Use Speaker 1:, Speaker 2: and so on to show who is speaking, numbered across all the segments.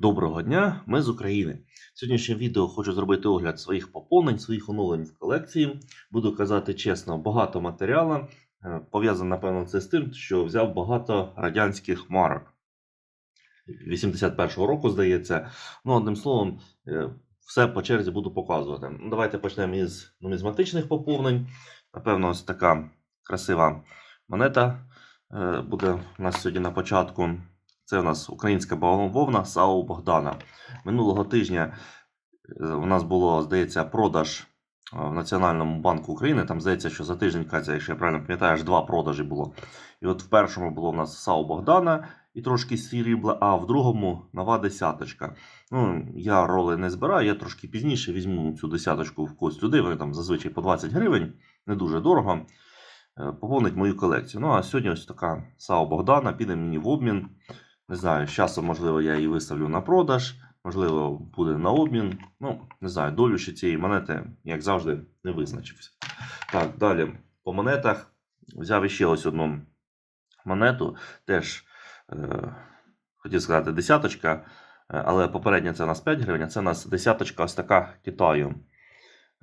Speaker 1: Доброго дня, ми з України. Сьогоднішнє відео хочу зробити огляд своїх поповнень, своїх оновлень в колекції. Буду казати чесно, багато матеріалу. Е, Пов'язано, напевно, це з тим, що взяв багато радянських марок. 81-го року, здається. Ну, одним словом, е, все по черзі буду показувати. Ну, Давайте почнемо із нумізматичних поповнень. Напевно, ось така красива монета е, буде у нас сьогодні на початку. Це у нас українська бавовна САУ Богдана. Минулого тижня е, у нас було, здається, продаж е, в Національному банку України. Там здається, що за тиждень, Катя, якщо я правильно пам'ятаю, аж два продажі було. І от в першому було у нас САУ Богдана і трошки срібла, а в другому нова десяточка. Ну, я роли не збираю, я трошки пізніше візьму цю десяточку в когось людей. Вони там зазвичай по 20 гривень, не дуже дорого. Е, Поповнить мою колекцію. Ну а сьогодні ось така САУ Богдана піде мені в обмін. Не знаю, з часом, можливо, я її виставлю на продаж, можливо, буде на обмін. Ну, не знаю, долю ще цієї монети, як завжди, не визначився. Так, далі по монетах взяв ще ось одну монету. Теж е, хотів сказати десяточка, е, але попередня це у нас 5 гривень, а це у нас десяточка ось така Китаю.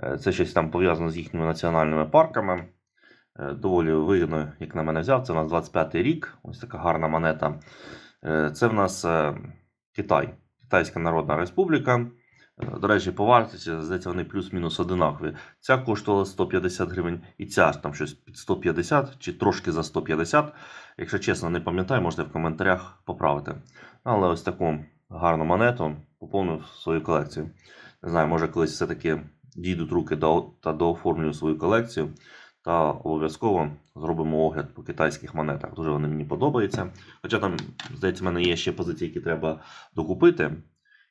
Speaker 1: Е, Це щось там пов'язано з їхніми національними парками. Е, Доволі вигідно, як на мене взяв. Це у нас 25 рік. Ось така гарна монета. Е, Це в нас е, Китай, Китайська Народна Республіка. Е, До речі, по вартості, здається, вони плюс-мінус одинакові. Ця коштувала 150 гривень, і ця там щось під 150 чи трошки за 150. Якщо чесно, не пам'ятаю, можете в коментарях поправити. Але ось таку гарну монету поповнив свою колекцію. Не знаю, може колись все-таки дійдуть руки та дооформлюю свою колекцію. Та обов'язково зробимо огляд по китайських монетах. Дуже вони мені подобаються. Хоча там, здається, в мене є ще позиції, які треба докупити.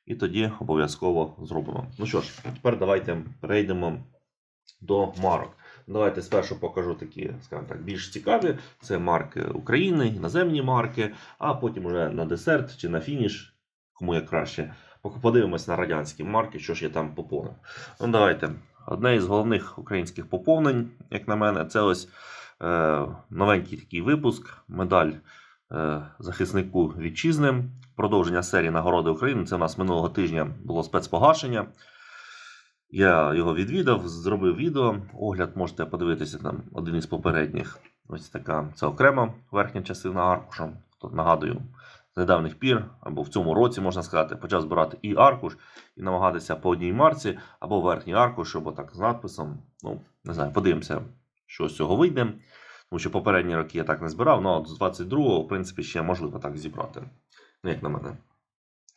Speaker 1: І тоді обов'язково зробимо. Ну що ж, тепер давайте перейдемо до марок. Давайте спершу покажу такі, скажімо так, більш цікаві. Це марки України, іноземні марки, а потім уже на десерт чи на фініш, кому як краще. Подивимось на радянські марки, що ж я там поповнив. Ну, давайте. Одне із головних українських поповнень, як на мене, це ось е, новенький такий випуск, медаль е, захиснику вітчизни. Продовження серії нагороди України. Це у нас минулого тижня було спецпогашення. Я його відвідав, зробив відео. Огляд можете подивитися там один із попередніх. Ось така це окрема верхня частина аркуша. Нагадую, з недавніх пір, або в цьому році, можна сказати, почав збирати і аркуш, і намагатися по одній марці, або верхній аркуш, або так з надписом. Ну, не знаю, подивимося, що з цього вийде. Тому що попередні роки я так не збирав, ну, але з 22-го, в принципі, ще можливо так зібрати. Ну, як на мене.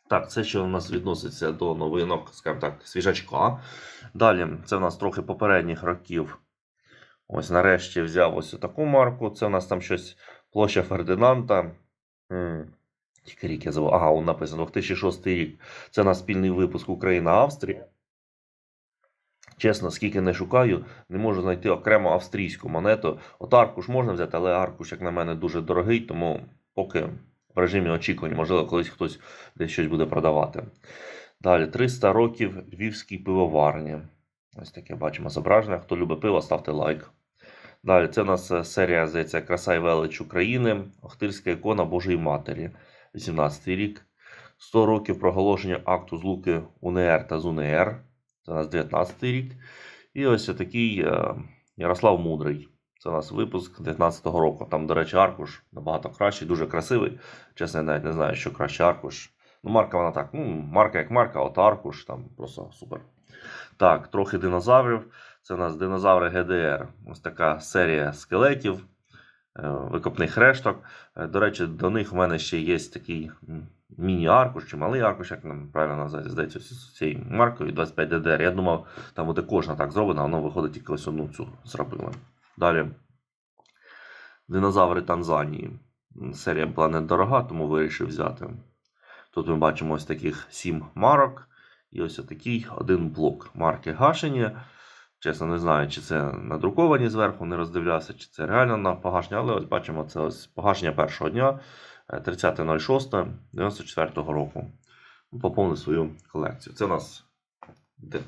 Speaker 1: Так, це що у нас відноситься до новинок, скажімо так, свіжачка. Далі, це у нас трохи попередніх років. Ось нарешті взяв ось таку марку. Це у нас там щось площа Фердинанда. Тільки рік я забув. Ага, он написано 2006 рік. Це у нас спільний випуск Україна-Австрія. Чесно, скільки не шукаю, не можу знайти окремо австрійську монету. От аркуш можна взяти, але аркуш, як на мене, дуже дорогий, тому поки в режимі очікування, можливо, колись хтось десь щось буде продавати. Далі 300 років Львівській пивоварні. Ось таке бачимо зображення. Хто любить пиво, ставте лайк. Далі це у нас е, серія, здається, Краса і велич України, Охтирська ікона Божої Матері, 18 рік. 100 років проголошення акту злуки УНР та ЗУНР. Це у нас 19 рік. І ось такий е, Ярослав Мудрий. Це у нас випуск 19-го року. Там, до речі, аркуш набагато кращий, дуже красивий. Чесно, я навіть не знаю, що краще аркуш. Ну, марка вона так. Ну, марка як марка, от аркуш там просто супер. Так, трохи динозаврів. Це у нас динозаври ГДР. Ось така серія скелетів, викопних решток. Е, До речі, до них в мене ще є такий міні-аркуш чи малий аркуш, як нам правильно називається, здається, з цією маркою 25 ДДР. Я думав, там буде кожна так зроблена, воно виходить тільки ось одну цю зробили. Далі. Динозаври Танзанії. Серія була недорога, тому вирішив взяти. Тут ми бачимо ось таких 7 марок. І ось такий один блок. Марки гашені. Чесно, не знаю, чи це надруковані зверху, не роздивлявся, чи це реально на погашення, але ось бачимо, це ось погашення першого дня е, 30.06.94 року. Поповнив свою колекцію. Це у нас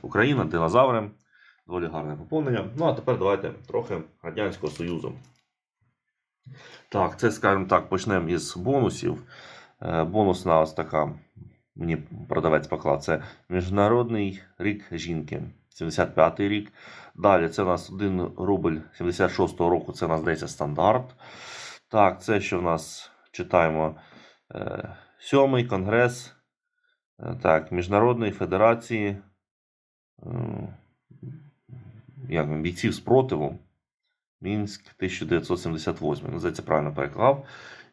Speaker 1: Україна, динозаври. Доволі гарне поповнення. Ну, а тепер давайте трохи Радянського Союзу. Так, це, скажімо так, почнемо із бонусів. Е, Бонусна ось така мені продавець поклав. Це Міжнародний рік жінки, 75-й рік. Далі це у нас 1 рубль 76-го року, це у нас здається стандарт. Так, це що в нас читаємо. Е, Сьомий конгрес е, так, Міжнародної Федерації як, бійців спротиву. Мінськ 1978. Ну, правильно переклав.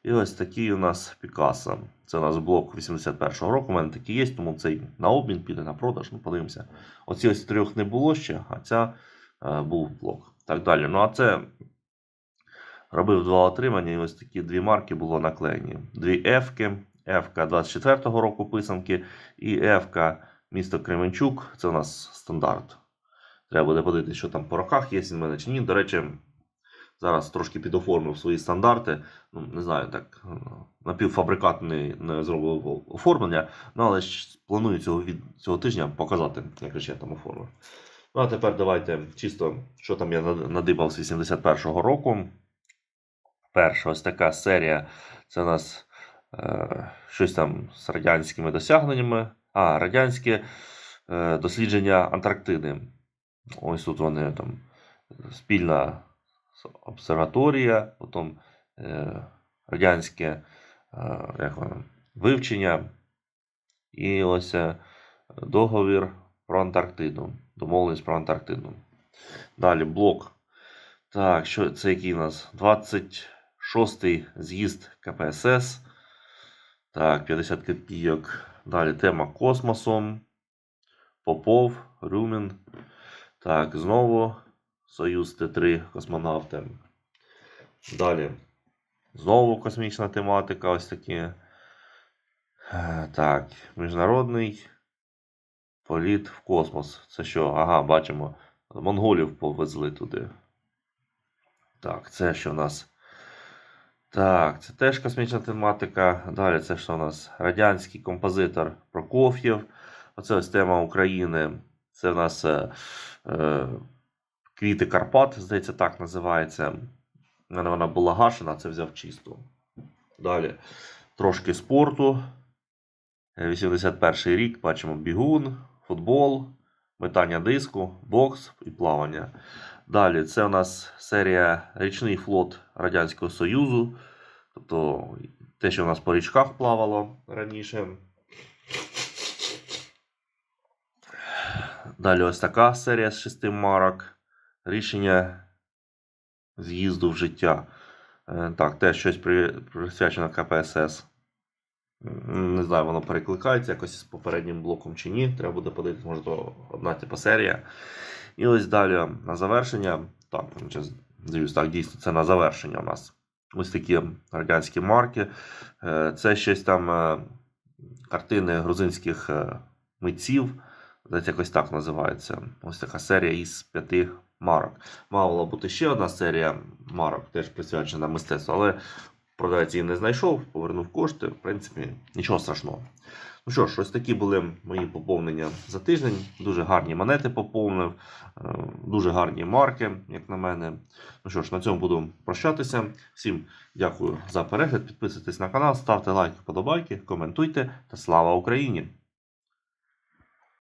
Speaker 1: І ось такий у нас Пікассо. Це у нас блок 81-го року. У мене такий є, тому цей на обмін піде на продаж. Ну, подивимося. Оці ось трьох не було ще, а ця е, був блок. Так далі. Ну, а це робив два отримання, і ось такі дві марки було наклеєні. Дві F-ки. F-ка 24-го року писанки і F-ка місто Кременчук. Це у нас стандарт. Треба буде подивитися, що там по роках є в мене чи ні. До речі, зараз трошки підоформив свої стандарти. Ну, не знаю, так е, напівфабрикат не, зробив оформлення, ну, але ж планую цього, від, цього тижня показати, як ж я там оформив. Ну, а тепер давайте чисто, що там я над- надибав з 81-го року. Перша ось така серія. Це у нас е, щось там з радянськими досягненнями. А, радянське е, дослідження Антарктиди. Ось тут вони там спільна обсерваторія, потім е, радянське е, як воно, вивчення. І ось е, договір про Антарктиду. Домовленість про Антарктиду. Далі блок. Так, що це який у нас? 26-й з'їзд КПСС. Так, 50 копійок. Далі тема космосом. Попов, Рюмін. Так, знову Союз Т3 космонавти. Далі. Знову космічна тематика. Ось такі. Е, Так, міжнародний політ в космос. Це що? Ага, бачимо. Монголів повезли туди. Так, це що в нас? Так, це теж космічна тематика. Далі це що у нас? Радянський композитор Прокоф'єв. Оце ось тема України. Це в нас е, е, Квіти Карпат, здається, так називається. У мене вона була гашена, це взяв чисту. Далі трошки спорту. Е, 81 рік бачимо бігун, футбол, метання диску, бокс і плавання. Далі це у нас серія Річний флот Радянського Союзу. Тобто те, що у нас по річках плавало раніше. Далі ось така серія з шести марок. Рішення з'їзду в життя. Е, Так, теж щось присвячено КПСС. Не знаю, воно перекликається якось з попереднім блоком чи ні. Треба буде подивитися, може, то одна типа серія. І ось далі на завершення. Так, дивлюсь, так, дійсно, це на завершення у нас. Ось такі радянські марки. Е, Це щось там е, картини грузинських митців. Здається, якось так називається. Ось така серія із п'яти марок. Мала бути ще одна серія марок, теж присвячена мистецтву, але продавець її не знайшов, повернув кошти. В принципі, нічого страшного. Ну що ж, ось такі були мої поповнення за тиждень. Дуже гарні монети поповнив, е, дуже гарні марки, як на мене. Ну що ж, на цьому буду прощатися. Всім дякую за перегляд. Підписуйтесь на канал, ставте лайки, вподобайки, коментуйте та слава Україні!